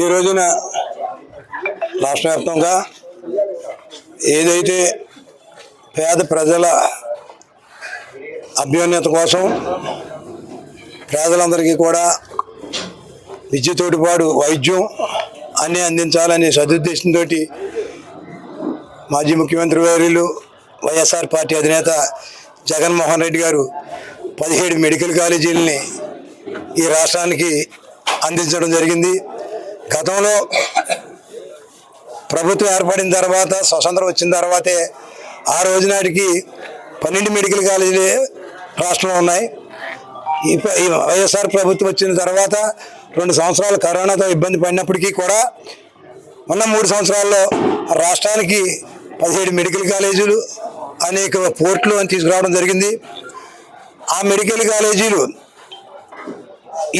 ఈ రోజున రాష్ట్ర వ్యాప్తంగా ఏదైతే పేద ప్రజల అభ్యున్నత కోసం పేదలందరికీ కూడా విద్యుతోటిపాటు వైద్యం అన్నీ అందించాలనే సదుద్దేశంతో మాజీ ముఖ్యమంత్రి వర్యులు వైఎస్ఆర్ పార్టీ అధినేత జగన్మోహన్ రెడ్డి గారు పదిహేడు మెడికల్ కాలేజీలని ఈ రాష్ట్రానికి అందించడం జరిగింది. గతంలో ప్రభుత్వం ఏర్పడిన తర్వాత స్వతంత్రం వచ్చిన తర్వాతే ఆ రోజు నాటికి పన్నెండు మెడికల్ కాలేజీలు రాష్ట్రంలో ఉన్నాయి. ఈ వైఎస్ఆర్ ప్రభుత్వం వచ్చిన తర్వాత రెండు సంవత్సరాలు కరోనాతో ఇబ్బంది పడినప్పటికీ కూడా ఉన్న మూడు సంవత్సరాల్లో రాష్ట్రానికి పదిహేడు మెడికల్ కాలేజీలు అనేక పోర్ట్లు అని తీసుకురావడం జరిగింది. ఆ మెడికల్ కాలేజీలు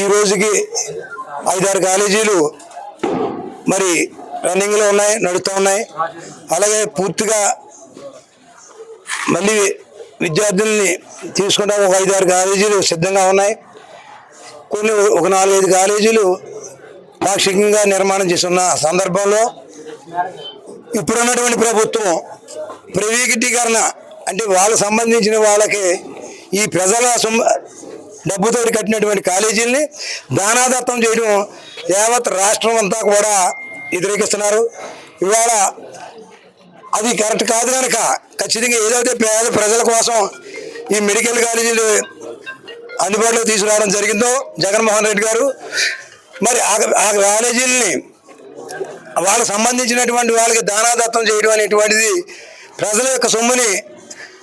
ఈ రోజుకి ఐదారు కాలేజీలు మరి రన్నింగ్లో ఉన్నాయి నడుస్తూ ఉన్నాయి. అలాగే పూర్తిగా మళ్ళీ విద్యార్థుల్ని తీసుకుంటాము ఒక ఐదారు కాలేజీలు సిద్ధంగా ఉన్నాయి. కొన్ని ఒక నాలుగైదు కాలేజీలు పాక్షికంగా నిర్మాణం చేస్తున్న సందర్భంలో ఇప్పుడున్నటువంటి ప్రభుత్వం ప్రైవేటీకరణ అంటే వాళ్ళకు సంబంధించిన వాళ్ళకి ఈ ప్రజల సొమ్ము డబ్బుతో కట్టినటువంటి కాలేజీల్ని దానాదత్తం చేయడం యావత్ రాష్ట్రం అంతా కూడా వ్యతిరేకిస్తున్నారు. ఇవాళ అది కరెక్ట్ కాదు కనుక ఖచ్చితంగా ఏదైతే పేద ప్రజల కోసం ఈ మెడికల్ కాలేజీలు అందుబాటులో తీసుకురావడం జరిగిందో జగన్మోహన్ రెడ్డి గారు మరి ఆ- ఆ కాలేజీలని వాళ్ళకి సంబంధించినటువంటి వాళ్ళకి దానాదత్తం చేయడం అనేటువంటిది ప్రజల యొక్క సొమ్ముని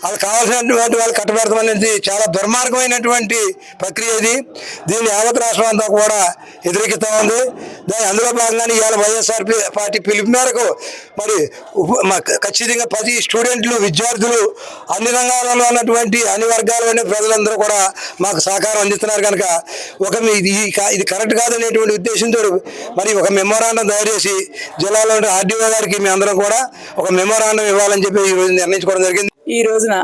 వాళ్ళకి కావాల్సినటువంటి వాళ్ళు కట్టబెడతామనేది చాలా దుర్మార్గమైనటువంటి ప్రక్రియ ఇది. దీన్ని యావత్ రాష్ట్రం అంతా కూడా వ్యతిరేకిస్తూ ఉంది. దాని అందులో భాగంగానే ఇవాళ వైఎస్ఆర్ పార్టీ పిలుపు మేరకు మరి ఖచ్చితంగా ప్రతి స్టూడెంట్లు విద్యార్థులు అన్ని రంగాలలో ఉన్నటువంటి అన్ని వర్గాలలోని ప్రజలందరూ కూడా మాకు సహకారం అందిస్తున్నారు కనుక ఒక మీ- ఇది కా- ఇది కరెక్ట్ కాదనేటువంటి ఉద్దేశంతో మరి ఒక మెమోరాండం తయారు చేసి జిల్లాలో ఆర్డీఓ గారికి మీ కూడా ఒక మెమోరాండం ఇవ్వాలని చెప్పి ఈరోజు నిర్ణయించుకోవడం జరిగింది. ఈ రోజున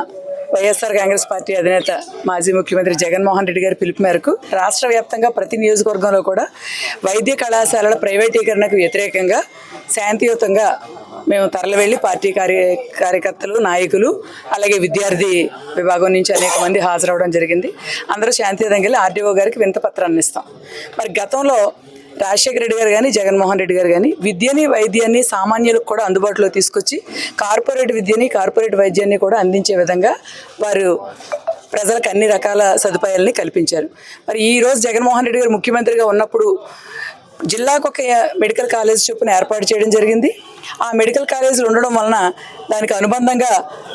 వైఎస్ఆర్ కాంగ్రెస్ పార్టీ అధినేత మాజీ ముఖ్యమంత్రి జగన్మోహన్ రెడ్డి గారి పిలుపు మేరకు రాష్ట్ర వ్యాప్తంగా ప్రతి నియోజకవర్గంలో కూడా వైద్య కళాశాలల ప్రైవేటీకరణకు వ్యతిరేకంగా శాంతియుతంగా మేము తరలివెళ్ళి పార్టీ కార్య కార్యకర్తలు నాయకులు అలాగే విద్యార్థి విభాగం నుంచి అనేక మంది హాజరవడం జరిగింది. అందరూ శాంతియుతంగా వెళ్ళి ఆర్డీఓ గారికి వింతపత్రాన్ని ఇస్తాం. మరి గతంలో రాజశేఖర రెడ్డి గారు కానీ జగన్మోహన్ రెడ్డి గారు కానీ విద్యని వైద్యాన్ని సామాన్యులకు కూడా అందుబాటులో తీసుకొచ్చి కార్పొరేట్ విద్యని కార్పొరేట్ వైద్యాన్ని కూడా అందించే విధంగా వారు ప్రజలకు అన్ని రకాల సదుపాయాలని కల్పించారు. మరి ఈరోజు జగన్మోహన్ రెడ్డి గారు ముఖ్యమంత్రిగా ఉన్నప్పుడు జిల్లాకు ఒక మెడికల్ కాలేజ్ చొప్పున ఏర్పాటు చేయడం జరిగింది. ఆ మెడికల్ కాలేజీలు ఉండడం వలన దానికి అనుబంధంగా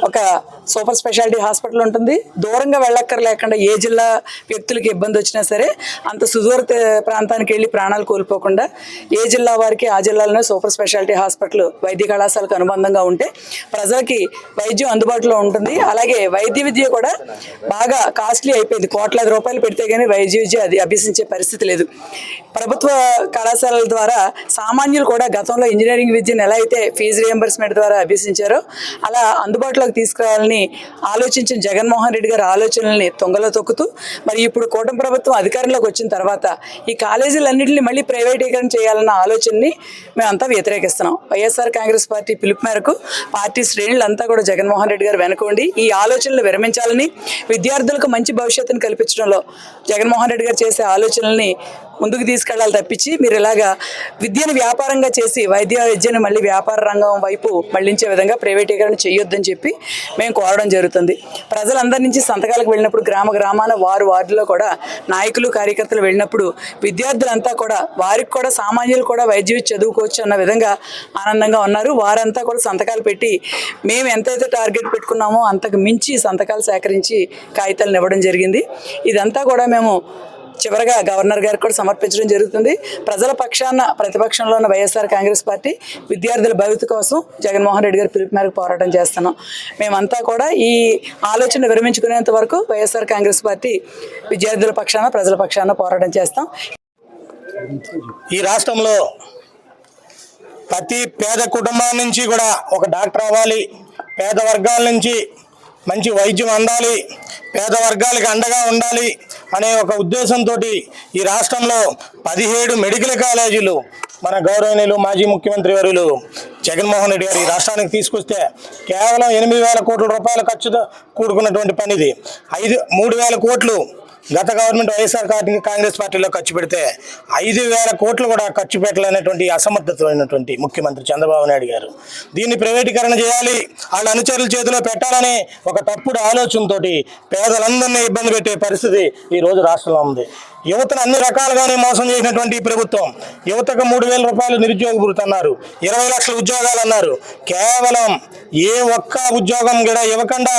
ఒక సూపర్ స్పెషాలిటీ హాస్పిటల్ ఉంటుంది. దూరంగా వెళ్ళక్కర్లేకుండా ఏ జిల్లా వ్యక్తులకి ఇబ్బంది వచ్చినా సరే అంత సుదూర ప్రాంతానికి వెళ్ళి ప్రాణాలు కోల్పోకుండా ఏ జిల్లా వారికి ఆ జిల్లాలోనే సూపర్ స్పెషాలిటీ హాస్పిటల్ వైద్య కళాశాలకు అనుబంధంగా ఉంటే ప్రజలకి వైద్యం అందుబాటులో ఉంటుంది. అలాగే వైద్య విద్య కూడా బాగా కాస్ట్లీ అయిపోయింది. కోట్లాది రూపాయలు పెడితే కానీ వైద్య విద్య అది అభ్యసించే పరిస్థితి లేదు. ప్రభుత్వ కళాశాలల ద్వారా సామాన్యులు కూడా గతంలో ఇంజనీరింగ్ విద్యను ఎలా అయితే ఫీజు రియంబర్స్మెంట్ ద్వారా అభ్యసించారో అలా అందుబాటులోకి తీసుకురావాలని ఆలోచించిన జగన్మోహన్ రెడ్డి గారి ఆలోచనల్ని తొంగలో తొక్కుతూ మరి ఇప్పుడు కూటమి ప్రభుత్వం అధికారంలోకి వచ్చిన తర్వాత ఈ కాలేజీలన్నింటినీ మళ్ళీ ప్రైవేటీకరణ చేయాలన్న ఆలోచనని మేమంతా వ్యతిరేకిస్తున్నాం. వైఎస్ఆర్ కాంగ్రెస్ పార్టీ పిలుపు మేరకు పార్టీ శ్రేణులంతా కూడా జగన్మోహన్ రెడ్డి గారు వెనకండి. ఈ ఆలోచనలు విరమించాలని విద్యార్థులకు మంచి భవిష్యత్తును కల్పించడంలో జగన్మోహన్ రెడ్డి గారు చేసే ఆలోచనల్ని ముందుకు తీసుకెళ్ళాలి తప్పించి మీరు ఇలాగా విద్యను వ్యాపారంగా చేసి వైద్య విద్యను మళ్ళీ వ్యాపార రంగం వైపు మళ్ళించే విధంగా ప్రైవేటీకరణ చేయొద్దని చెప్పి మేము కోరడం జరుగుతుంది. ప్రజలందరి నుంచి సంతకాలకు వెళ్ళినప్పుడు గ్రామ గ్రామాన వారు వార్డులో కూడా నాయకులు కార్యకర్తలు వెళ్ళినప్పుడు విద్యార్థులంతా కూడా వారికి కూడా సామాన్యులు కూడా వైద్య చదువుకోవచ్చు అన్న విధంగా ఆనందంగా ఉన్నారు. వారంతా కూడా సంతకాలు పెట్టి మేము ఎంతైతే టార్గెట్ పెట్టుకున్నామో అంతకు మించి సంతకాలు సేకరించి కాగితాలను ఇవ్వడం జరిగింది. ఇదంతా కూడా మేము చివరగా గవర్నర్ గారికి కూడా సమర్పించడం జరుగుతుంది. ప్రజల పక్షాన ప్రతిపక్షంలో ఉన్న వైఎస్ఆర్ కాంగ్రెస్ పార్టీ విద్యార్థుల భవిత కోసం జగన్మోహన్ రెడ్డి గారి పిలుపు మేరకు పోరాటం చేస్తున్నాం. మేమంతా కూడా ఈ ఆలోచన విరమించుకునేంత వరకు వైఎస్ఆర్ కాంగ్రెస్ పార్టీ విద్యార్థుల పక్షాన ప్రజల పక్షాన పోరాటం చేస్తాం. ఈ రాష్ట్రంలో ప్రతి పేద కుటుంబం నుంచి కూడా ఒక డాక్టర్ అవ్వాలి. పేద వర్గాల నుంచి మంచి వైద్యం అందాలి. పేద వర్గాలకు అండగా ఉండాలి. అనే ఒక ఉద్దేశంతో ఈ రాష్ట్రంలో పదిహేడు మెడికల్ కాలేజీలు మన గౌరవనీయులు మాజీ ముఖ్యమంత్రి వర్యులు జగన్మోహన్ రెడ్డి గారు ఈ రాష్ట్రానికి తీసుకొస్తే కేవలం ఎనిమిది వేల కోట్ల రూపాయల ఖర్చుతో కూడుకున్నటువంటి పనిది. ఐదు మూడు వేల కోట్లు గత గవర్నమెంట్ వైఎస్ఆర్ పార్టీ కాంగ్రెస్ పార్టీలో ఖర్చు పెడితే ఐదు వేల కోట్లు కూడా ఖర్చు పెట్టలేనటువంటి అసమర్థతమైనటువంటి ముఖ్యమంత్రి చంద్రబాబు నాయుడు గారు. దీన్ని ప్రైవేటీకరణ చేయాలి వాళ్ళ అనుచరుల చేతిలో పెట్టాలని ఒక తప్పుడు ఆలోచనతోటి పేదలందరినీ ఇబ్బంది పెట్టే పరిస్థితి ఈ రోజు రాష్ట్రంలో ఉంది. యువతను అన్ని రకాలుగానే మోసం చేసినటువంటి ఈ ప్రభుత్వం యువతకు మూడు వేల రూపాయలు నిరుద్యోగ భృతి అన్నారు ఇరవై లక్షల ఉద్యోగాలు అన్నారు. కేవలం ఏ ఒక్క ఉద్యోగం కూడా ఇవ్వకుండా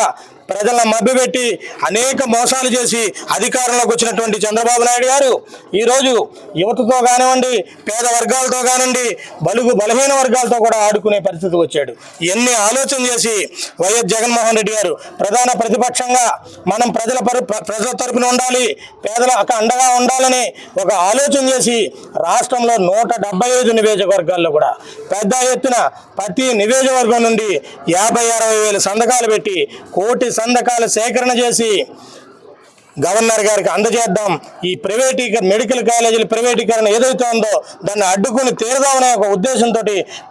ప్రజలను మభ్యపెట్టి అనేక మోసాలు చేసి అధికారంలోకి వచ్చినటువంటి చంద్రబాబు నాయుడు గారు ఈరోజు యువతతో కానివ్వండి పేద వర్గాలతో కానివ్వండి బలుగు బలహీన వర్గాలతో కూడా ఆడుకునే పరిస్థితి వచ్చాడు. ఇవన్నీ ఆలోచన చేసి వైఎస్ జగన్మోహన్ రెడ్డి గారు ప్రధాన ప్రతిపక్షంగా మనం ప్రజల ప్ర- ప్రజల తరపున ఉండాలి పేదల అండగా ఉండాలని ఒక ఆలోచన చేసి రాష్ట్రంలో నూట డెబ్బై ఐదు నియోజకవర్గాల్లో కూడా పెద్ద ఎత్తున ప్రతి నియోజకవర్గం నుండి యాభై అరవై వేల సంతకాలు పెట్టి కోటి సంతకాల సేకరణ చేసి గవర్నర్ గారికి అందజేద్దాం. ఈ ప్రైవేటీకరణ మెడికల్ కాలేజీల ప్రైవేటీకరణ ఏదైతే ఉందో దాన్ని అడ్డుకుని తీరదామనే ఒక ఉద్దేశంతో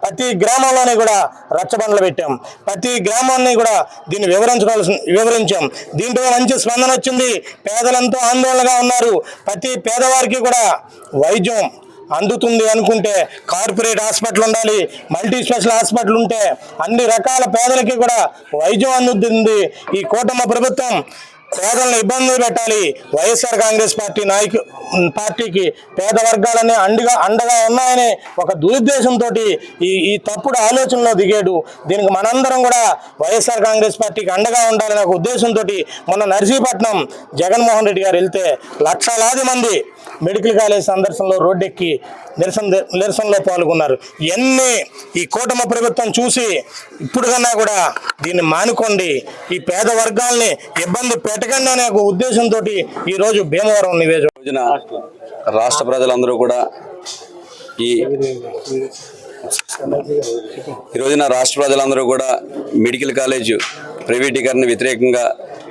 ప్రతి గ్రామంలోనే కూడా రచ్చబండలు పెట్టాం. ప్రతి గ్రామాన్ని కూడా దీన్ని వివరించవలసి వివరించాం. దీంట్లో మంచి స్పందన వచ్చింది. పేదలంతా ఆందోళనగా ఉన్నారు. ప్రతి పేదవారికి కూడా వైద్యం అందుతుంది అనుకుంటే కార్పొరేట్ హాస్పిటల్ ఉండాలి మల్టీ స్పెషల్ హాస్పిటల్ ఉంటే అన్ని రకాల పేదలకి కూడా వైద్యం అందుతుంది. ఈ కూటమి ప్రభుత్వం పేదలను ఇబ్బందులు పెట్టాలి. వైఎస్ఆర్ కాంగ్రెస్ పార్టీ నాయకు పార్టీకి పేద వర్గాలనే అండగా అండగా ఉన్నాయని ఒక దురుద్దేశంతో ఈ ఈ తప్పుడు ఆలోచనలో దిగాడు. దీనికి మనందరం కూడా వైఎస్ఆర్ కాంగ్రెస్ పార్టీకి అండగా ఉండాలనే ఒక ఉద్దేశంతో మొన్న నర్సీపట్నం జగన్మోహన్ రెడ్డి గారు వెళ్తే లక్షలాది మంది మెడికల్ కాలేజ్ సందర్శనలో రోడ్డెక్కి నిరసన నిరసనలో పాల్గొన్నారు. ఇవన్నీ ఈ కూటమి ప్రభుత్వం చూసి ఇప్పుడు కన్నా కూడా దీన్ని మానుకోండి. ఈ పేద వర్గాల్ని ఇబ్బంది పెట్టకండి అనే ఒక ఉద్దేశంతో ఈరోజు భీమవరం నివేదిక రోజున రాష్ట్ర ప్రజలందరూ కూడా ఈ ఈ రోజున రాష్ట్ర ప్రజలందరూ కూడా మెడికల్ కాలేజ్ ప్రైవేటీకరణ వ్యతిరేకంగా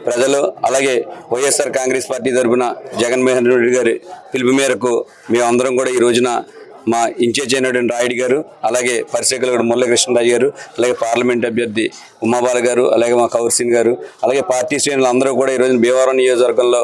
ప్రజలు అలాగే వైఎస్ఆర్ కాంగ్రెస్ పార్టీ తరఫున జగన్మోహన్ రెడ్డి గారి పిలుపు మేరకు మేమందరం కూడా ఈ రోజున మా ఇన్ఛార్జ్ అయినటువంటి రాయుడు గారు అలాగే పరిశీలకులు మురళకృష్ణరాజు గారు అలాగే పార్లమెంట్ అభ్యర్థి ఉమాబాల గారు అలాగే మా కౌర్సీన్ గారు అలాగే పార్టీ శ్రేణులు అందరూ కూడా ఈ రోజున భీమవరం నియోజకవర్గంలో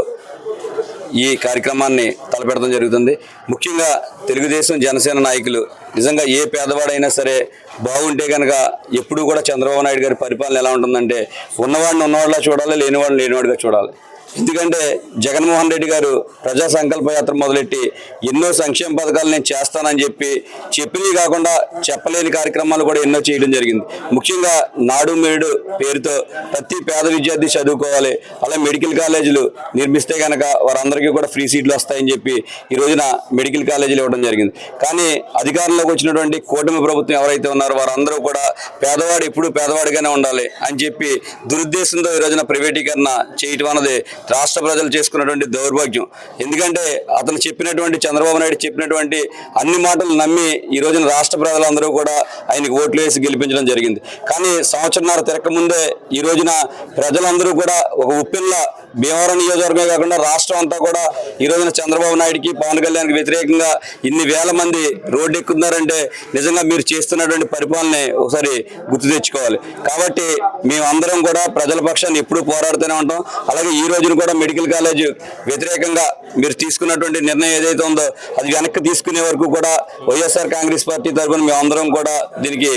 ఈ కార్యక్రమాన్ని తలపెట్టడం జరుగుతుంది. ముఖ్యంగా తెలుగుదేశం జనసేన నాయకులు నిజంగా ఏ పేదవాడైనా సరే బాగుంటే కనుక ఎప్పుడూ కూడా చంద్రబాబు నాయుడు గారి పరిపాలన ఎలా ఉంటుందంటే ఉన్నవాడిని ఉన్నవాడిలా చూడాలి లేనివాడిని లేనివాడిగా చూడాలి. ఎందుకంటే జగన్మోహన్ రెడ్డి గారు ప్రజా సంకల్ప యాత్ర మొదలెట్టి ఎన్నో సంక్షేమ పథకాలు నేను చేస్తానని చెప్పి చెప్పినవి కాకుండా చెప్పలేని కార్యక్రమాలు కూడా ఎన్నో చేయడం జరిగింది. ముఖ్యంగా నాడు మేడు పేరుతో ప్రతి పేద విద్యార్థి చదువుకోవాలి. అలా మెడికల్ కాలేజీలు నిర్మిస్తే కనుక వారందరికీ కూడా ఫ్రీ సీట్లు వస్తాయని చెప్పి ఈ రోజున మెడికల్ కాలేజీలు ఇవ్వడం జరిగింది. కానీ అధికారంలోకి వచ్చినటువంటి కూటమి ప్రభుత్వం ఎవరైతే ఉన్నారో వారందరూ కూడా పేదవాడు ఎప్పుడూ పేదవాడిగానే ఉండాలి అని చెప్పి దురుద్దేశంతో ఈ రోజున ప్రైవేటీకరణ చేయటం అన్నది రాష్ట్ర ప్రజలు చేసుకున్నటువంటి దౌర్భాగ్యం. ఎందుకంటే అతను చెప్పినటువంటి చంద్రబాబు నాయుడు చెప్పినటువంటి అన్ని మాటలు నమ్మి ఈ రోజున రాష్ట్ర ప్రజలందరూ కూడా ఆయనకు ఓట్లు వేసి గెలిపించడం జరిగింది. కానీ సంవత్సరంన్నర తిరగకముందే ఈ రోజున ప్రజలందరూ కూడా ఒక ఉప్పిల్ల భీమవరం నియోజకవర్గమే కాకుండా రాష్ట్రం అంతా కూడా ఈ రోజున చంద్రబాబు నాయుడికి పవన్ కళ్యాణ్కి వ్యతిరేకంగా ఇన్ని వేల మంది రోడ్డు ఎక్కుతున్నారంటే నిజంగా మీరు చేస్తున్నటువంటి పరిపాలన ఒకసారి గుర్తు తెచ్చుకోవాలి. కాబట్టి మేమందరం కూడా ప్రజల పక్షాన్ని ఎప్పుడూ పోరాడుతూనే ఉంటాం. అలాగే ఈ రోజున కూడా మెడికల్ కాలేజ్ వ్యతిరేకంగా మీరు తీసుకున్నటువంటి నిర్ణయం ఏదైతే ఉందో అది వెనక్కి తీసుకునే వరకు కూడా వైఎస్ఆర్ కాంగ్రెస్ పార్టీ తరఫున మేమందరం కూడా దీనికి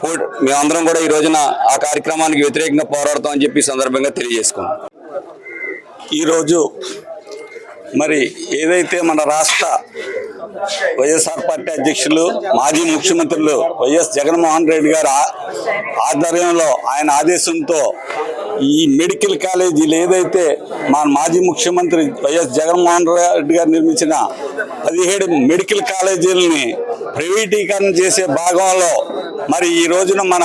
ఫోర్ మేమందరం కూడా ఈ రోజున ఆ కార్యక్రమానికి వ్యతిరేకంగా పోరాడతామని చెప్పి సందర్భంగా తెలియజేసుకున్నాం ఈరోజు మరి ఏదైతే మన రాష్ట్ర వైఎస్ఆర్ పార్టీ అధ్యక్షులు మాజీ ముఖ్యమంత్రులు వైఎస్ జగన్మోహన్ రెడ్డి గారు ఆధ్వర్యంలో ఆయన ఆదేశంతో ఈ మెడికల్ కాలేజీలు ఏదైతే మా మాజీ ముఖ్యమంత్రి వైఎస్ జగన్మోహన్ రెడ్డి గారు నిర్మించిన పదిహేడు మెడికల్ కాలేజీలని ప్రైవేటీకరణ చేసే భాగంలో మరి ఈ రోజున మన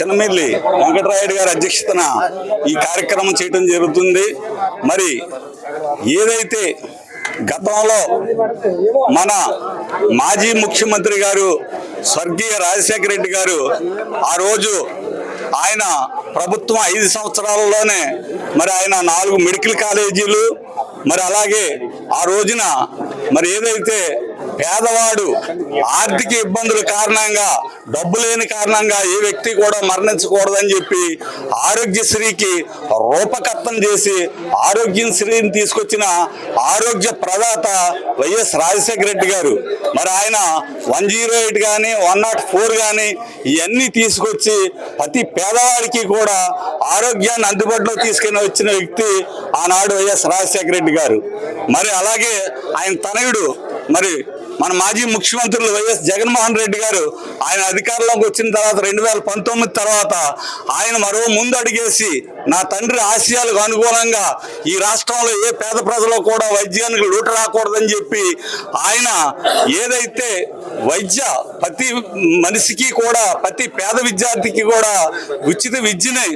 చిన్నమిల్లి వెంకటరాయుడు గారి అధ్యక్షతన ఈ కార్యక్రమం చేయడం జరుగుతుంది. మరి ఏదైతే గతంలో మన మాజీ ముఖ్యమంత్రి గారు స్వర్గీయ రాజశేఖర రెడ్డి గారు ఆ రోజు ఆయన ప్రభుత్వం ఐదు సంవత్సరాలలోనే మరి ఆయన నాలుగు మెడికల్ కాలేజీలు మరి అలాగే ఆ రోజున మరి ఏదైతే పేదవాడు ఆర్థిక ఇబ్బందుల కారణంగా డబ్బు లేని కారణంగా ఏ వ్యక్తి కూడా మరణించకూడదని చెప్పి ఆరోగ్యశ్రీకి రూపకర్తం చేసి ఆరోగ్యశ్రీని తీసుకొచ్చిన ఆరోగ్య ప్రదాత వైఎస్ రాజశేఖర రెడ్డి గారు. మరి ఆయన వన్ జీరో ఎయిట్ కానీ వన్ నాట్ ఫోర్ కానీ ఇవన్నీ తీసుకొచ్చి ప్రతి పేదవాడికి కూడా ఆరోగ్యాన్ని అందుబాటులో తీసుకుని వచ్చిన వ్యక్తి ఆనాడు వైఎస్ రాజశేఖర రెడ్డి గారు. మరి అలాగే ఆయన తనయుడు మరి మన మాజీ ముఖ్యమంత్రులు వైఎస్ జగన్మోహన్ రెడ్డి గారు ఆయన అధికారంలోకి వచ్చిన తర్వాత రెండు వేల పంతొమ్మిది తర్వాత ఆయన మరో ముందు అడిగేసి నా తండ్రి ఆశయాలకు అనుగుణంగా ఈ రాష్ట్రంలో ఏ పేద ప్రజలు కూడా వైద్యానికి లూట రాకూడదని చెప్పి ఆయన ఏదైతే వైద్య ప్రతి మనిషికి కూడా ప్రతి పేద విద్యార్థికి కూడా ఉచిత విద్యని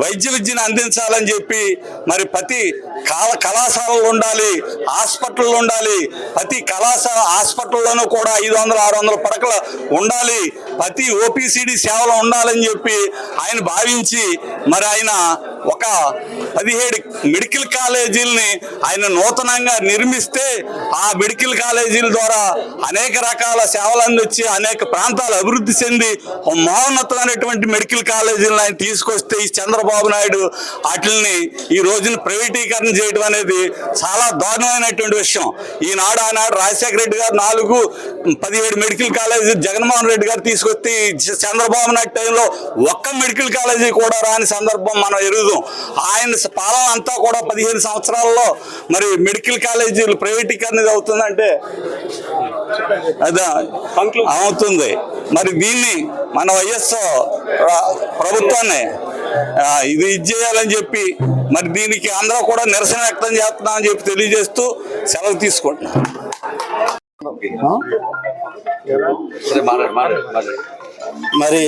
వైద్య విద్యను అందించాలని చెప్పి మరి ప్రతి కాల కళాశాలలు ఉండాలి హాస్పిటల్ ఉండాలి ప్రతి కళాశాల హాస్పిటల్లోనూ కూడా ఐదు వందల ఆరు వందల పడకలు ఉండాలి. ప్రతి ఓపీసీడీ సేవలు ఉండాలని చెప్పి ఆయన భావించి మరి ఆయన ఒక పదిహేడు మెడికల్ కాలేజీలని ఆయన నూతనంగా నిర్మిస్తే ఆ మెడికల్ కాలేజీల ద్వారా అనేక రకాల సేవలు అందించి అనేక ప్రాంతాలు అభివృద్ధి చెంది ఒక మహోన్నతమైనటువంటి మెడికల్ కాలేజీలను ఆయన తీసుకొస్తే ఈ చంద్రబాబు నాయుడు వాటిని ఈ రోజున ప్రైవేటీకరణ చేయడం అనేది చాలా దారుణమైనటువంటి విషయం. ఈనాడు ఆనాడు రాజశేఖర రెడ్డి గారు నాలుగు పదిహేడు మెడికల్ కాలేజీ జగన్మోహన్ రెడ్డి గారు తీసుకొస్తే చంద్రబాబు నాయుడు టైంలో ఒక్క మెడికల్ కాలేజీ కూడా రాని సందర్భం మనం ఎరుగుదాం ఆయన పాలన అంతా కూడా పదిహేను సంవత్సరాల్లో మరి మెడికల్ కాలేజీలు ప్రైవేటీకరణ అవుతుందంటే అదే అవుతుంది. మరి దీన్ని మన వైఎస్ ప్రభుత్వాన్ని ఇది ఇది చేయాలని చెప్పి మరి దీనికి అందరూ కూడా నిరసన వ్యక్తం చేస్తున్నామని చెప్పి తెలియజేస్తూ సెలవు తీసుకుంటున్నాం. మాట్లాడు మాట్లాడు. మరి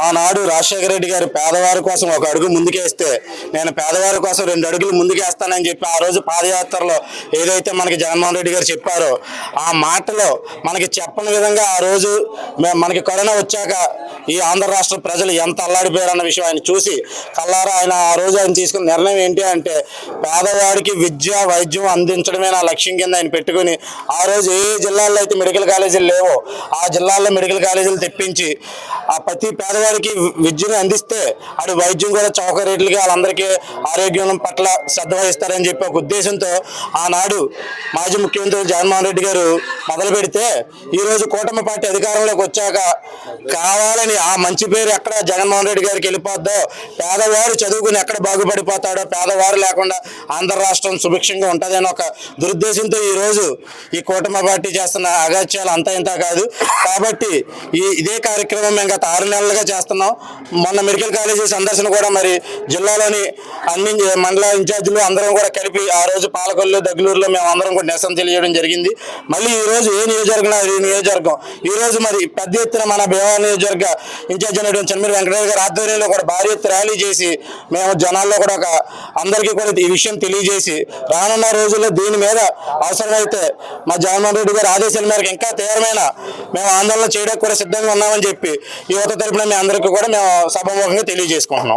ఆనాడు రాజశేఖర రెడ్డి గారు పేదవారి కోసం ఒక అడుగు ముందుకేస్తే నేను పేదవారి కోసం రెండు అడుగులు ముందుకేస్తానని చెప్పి ఆ రోజు పాదయాత్రలో ఏదైతే మనకి జగన్మోహన్ రెడ్డి గారు చెప్పారో ఆ మాటలో మనకి చెప్పని విధంగా ఆ రోజు మనకి కరోనా వచ్చాక ఈ ఆంధ్ర రాష్ట్ర ప్రజలు ఎంత అల్లాడిపోయారు అన్న విషయం ఆయన చూసి కల్లారా ఆయన ఆ రోజు ఆయన తీసుకున్న నిర్ణయం ఏంటి అంటే పేదవాడికి విద్య వైద్యం అందించడమే నా లక్ష్యం కింద ఆయన పెట్టుకుని ఆ రోజు ఏ జిల్లాల్లో అయితే మెడికల్ కాలేజీలు లేవో ఆ జిల్లాల్లో మెడికల్ కాలేజీలు తెప్పించి ఆ ప్రతి పేదవాడికి విద్యను అందిస్తే అటు వైద్యం కూడా చౌక రేట్లకి వాళ్ళందరికీ ఆరోగ్యం పట్ల శ్రద్ధ వహిస్తారని చెప్పి ఒక ఉద్దేశంతో ఆనాడు మాజీ ముఖ్యమంత్రి జగన్మోహన్ రెడ్డి గారు మొదలు పెడితే ఈ రోజు కూటమి పార్టీ అధికారంలోకి వచ్చాక కావాలని ఆ మంచి పేరు ఎక్కడ జగన్మోహన్ రెడ్డి గారికి వెళ్ళిపోద్దో పేదవారు చదువుకుని ఎక్కడ బాగుపడిపోతాడో పేదవారు లేకుండా ఆంధ్ర రాష్ట్రం సుభిక్షంగా ఉంటుందని ఒక దురుద్దేశంతో ఈ రోజు ఈ కూటమి పార్టీ చేస్తున్న అగాత్యాలు అంతా ఇంత కాదు. కాబట్టి ఈ ఇదే కార్యక్రమం మేము గత ఆరు నెలలుగా చేస్తున్నాం. మొన్న మెడికల్ కాలేజీ సందర్శన కూడా మరి జిల్లాలోని అన్ని మండల ఇన్ఛార్జీలు అందరం కూడా కలిపి ఆ రోజు పాలకొల్లు దగ్గరూరులో మేము అందరం కూడా నిరసన తెలియజేయడం జరిగింది. మళ్ళీ ఈ రోజు ఏ నియోజకవర్గం ఈ నియోజకవర్గం? ఈ రోజు మరి పెద్ద ఎత్తున మన భీమవరం నియోజకవర్గ ఇన్ఛార్జ్ అయినటువంటి చంద్రమీర వెంకటరావు గారి ఆధ్వర్యంలో కూడా భారీ ఎత్తు ర్యాలీ చేసి మేము జనాల్లో కూడా ఒక అందరికీ కూడా ఈ విషయం తెలియజేసి రానున్న రోజుల్లో దీని మీద అవసరమైతే మా జగన్మోహన్ రెడ్డి గారి ఆదేశాల మేరకు ఇంకా తీవ్రమైన మేము ఆందోళన చేయడానికి కూడా సిద్ధంగా ఉన్నామని చెప్పి యువత తరపున మీ అందరికీ కూడా మేము సభాముఖంగా తెలియజేసుకుంటున్నాం.